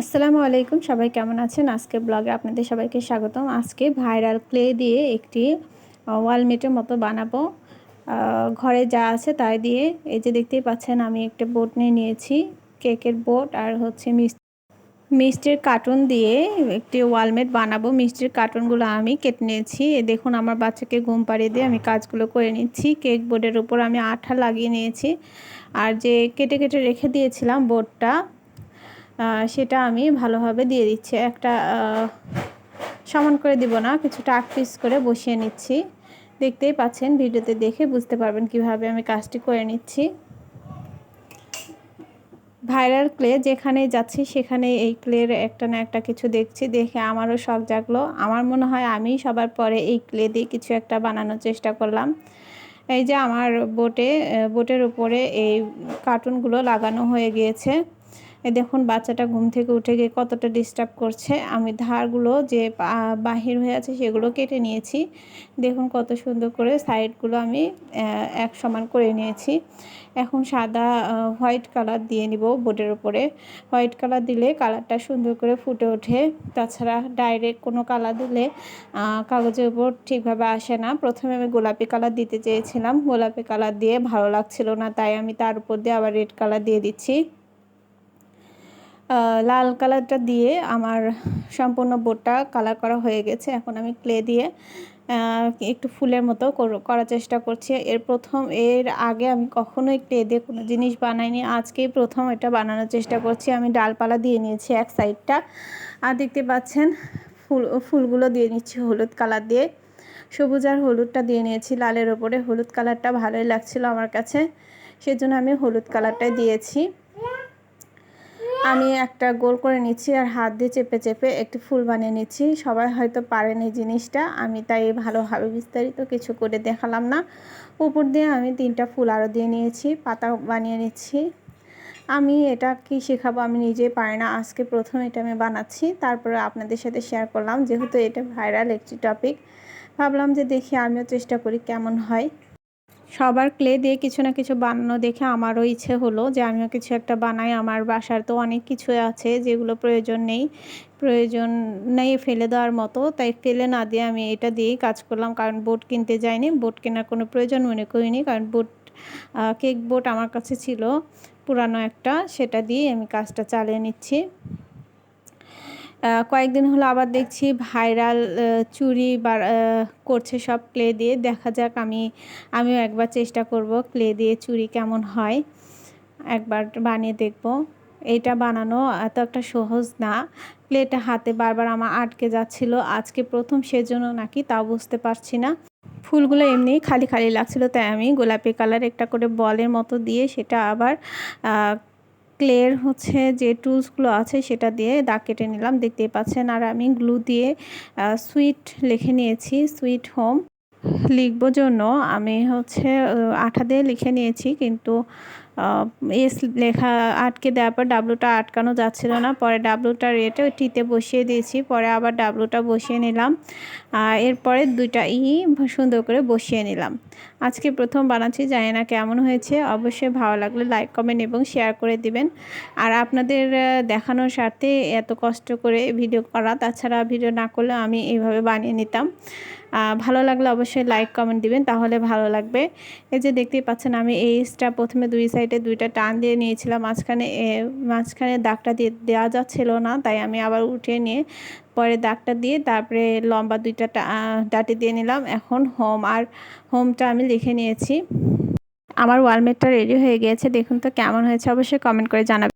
আসসালামু আলাইকুম, সবাই কেমন আছেন? আজকে ব্লগে আপনাদের সবাইকে স্বাগতম। আজকে ভাইরাল ক্লে দিয়ে একটি ওয়ালমেটের মতো বানাবো। ঘরে যা আছে তাই দিয়ে। এই যে দেখতেই পাচ্ছেন, আমি একটা বোট নিয়ে নিয়েছি, কেকের বোট আর হচ্ছে মিষ্টির কার্টুন দিয়ে একটি ওয়ালমেট বানাবো। মিষ্টির কার্টুনগুলো আমি কেটে নিয়েছি। দেখুন, আমার বাচ্চাকে ঘুম পাড়িয়ে দিয়ে আমি কাজগুলো করে নিচ্ছি। কেক বোর্ডের উপর আমি আঠা লাগিয়ে নিয়েছি। আর যে কেটে কেটে রেখে দিয়েছিলাম বোর্ডটা সেটা আমি ভালোভাবে দিয়ে দিচ্ছি। একটা সমান করে দিব না, কিছুটা আট পিস করে বসিয়ে নিচ্ছি। দেখতেই পাচ্ছেন, ভিডিওতে দেখে বুঝতে পারবেন কীভাবে আমি কাজটি করে নিচ্ছি। ভাইরাল ক্লে যেখানে যাচ্ছি সেখানে এই ক্লের একটা না একটা কিছু দেখছি, দেখে আমারও শখ জাগলো। আমার মনে হয় আমি সবার পরে এই ক্লে দিয়ে কিছু একটা বানানোর চেষ্টা করলাম। এই যে আমার বোটে বোটের উপরে এই কার্টুনগুলো লাগানো হয়ে গিয়েছে। দেখুন, বাচ্চাটা ঘুম থেকে উঠে গিয়ে কতটা ডিস্টার্ব করছে। আমি ধারগুলো যে বাহির হয়ে আছে সেগুলো কেটে নিয়েছি। দেখুন কত সুন্দর করে সাইডগুলো আমি এক সমান করে নিয়েছি। এখন সাদা হোয়াইট কালার দিয়ে নিব বোর্ডের উপরে। হোয়াইট কালার দিলে কালারটা সুন্দর করে ফুটে ওঠে। তাছাড়া ডাইরেক্ট কোনো কালার দিলে কাগজের উপর ঠিকভাবে আসে না। প্রথমে আমি গোলাপি কালার দিতে চেয়েছিলাম। গোলাপি কালার দিয়ে ভালো লাগছিল না, তাই আমি তার উপর দিয়ে আবার রেড কালার দিয়ে দিচ্ছি। লাল কালারটা দিয়ে আমার সম্পূর্ণ বোটটা কালার করা হয়ে গেছে। এখন আমি ক্লে দিয়ে একটু ফুলের মতো করার চেষ্টা করছি। এর প্রথম, এর আগে আমি কখনোই ক্লে দিয়ে কোনো জিনিস বানাইনি। আজকেই প্রথম এটা বানানোর চেষ্টা করছি। আমি ডালপালা দিয়ে নিয়েছি এক সাইডটা। আর দেখতে পাচ্ছেন, ফুল, ফুলগুলো দিয়ে নিচ্ছি হলুদ কালার দিয়ে। সবুজ আর হলুদটা দিয়ে নিয়েছি লালের ওপরে। হলুদ কালারটা ভালোই লাগছিল আমার কাছে। সেজন্য আমি হলুদ কালারটাই দিয়েছি। আমি একটা গোল করে নিচ্ছি আর হাত দিয়ে চেপে চেপে একটি ফুল বানিয়ে নিচ্ছি। সবাই হয়তো পারেন এই জিনিসটা। আমি তাই ভালোভাবে বিস্তারিত কিছু করে দেখালাম না। উপর দিয়ে আমি তিনটা ফুল আরও দিয়ে নিয়েছি, পাতা বানিয়ে নিচ্ছি। আমি এটা কি শেখাবো আমি নিজেই পারি না। আজকে প্রথম এটা আমি বানাচ্ছি। তারপরে আপনাদের সাথে শেয়ার করলাম। যেহেতু এটা ভাইরাল একটি টপিক ভাবলাম যে দেখি আমিও চেষ্টা করি কেমন হয়। সবার ক্লে দিয়ে কিছু না কিছু বানানো দেখে আমারও ইচ্ছে হলো যে আমিও কিছু একটা বানাই। আমার বাসার তো অনেক কিছু আছে যেগুলো প্রয়োজন নেই। প্রয়োজন নেই ফেলে দেওয়ার মতো। তাই ফেলে না দিয়ে আমি এটা দিয়েই কাজ করলাম। কারণ বোট কিনতে যাইনি। বোট কেনার কোনো প্রয়োজন মনে করিনি। কারণ বোট কেক বোট আমার কাছে ছিল পুরানো একটা। সেটা দিয়ে আমি কাজটা চালিয়ে নিচ্ছি। কয়েকদিন হলো আবার দেখছি ভাইরাল চুরি বা করছে সব ক্লে দিয়ে। দেখা যাক, আমি, আমিও একবার চেষ্টা করব ক্লে দিয়ে চুরি কেমন হয়। একবার বানিয়ে দেখব। এইটা বানানো এত একটা সহজ না। ক্লেটা হাতে বারবার আমার আটকে যাচ্ছিল। আজকে প্রথম সেজন্য নাকি তা বুঝতে পারছি না। ফুলগুলো এমনি খালি খালি লাগছিল, তাই আমি গোলাপি কালার একটা করে বলের মতো দিয়ে সেটা আবার ক্লের হচ্ছে যে টুলসগুলো আছে সেটা দিয়ে দাগ কেটে নিলাম। দেখতেই পাচ্ছেন, আর আমি গ্লু দিয়ে সুইট লিখে নিয়েছি সুইট হোম লিখব জন্য। আমি হচ্ছে আঠা দিয়ে লিখে নিয়েছি, কিন্তু এস লেখা আটকে দেওয়ার পর ডাব্লুটা আটকানো যাচ্ছিল না। পরে ডাব্লুটা রেটে টিতে বসিয়ে দিয়েছি। পরে আবার ডাব্লুটা বসিয়ে নিলাম। আর এরপরে দুইটা ই সুন্দর করে বসিয়ে নিলাম। আজকে প্রথম বানাচ্ছি, জানি না কেমন হয়েছে। অবশ্যই ভালো লাগলে লাইক, কমেন্ট এবং শেয়ার করে দিবেন। আর আপনাদের দেখানোর স্বার্থে এত কষ্ট করে ভিডিও করা, তাছাড়া ভিডিও না করলে আমি এইভাবে বানিয়ে নিতাম। ভালো লাগলে অবশ্যই লাইক কমেন্ট দিবেন, তাহলে ভালো লাগবে। এই যে দেখতেই পাচ্ছেন, আমি এই স্টার প্রথমে দুই সাইডে দুইটা টান দিয়ে নিয়েছিলাম, মাঝখানে মাঝখানে দাগটা দিয়ে দেওয়া যাচ্ছিল না, তাই আমি আবার উঠিয়ে নিয়ে পরে দাগটা দিয়ে তারপরে লম্বা দুইটা ডাটি দিয়ে নিলাম। এখন হোম আর হোমটা আমি লিখে নিয়েছি। আমার ওয়ালমেটটা রেডি হয়ে গিয়েছে, দেখুন তো কেমন হয়েছে, অবশ্যই কমেন্ট করে জানাবেন।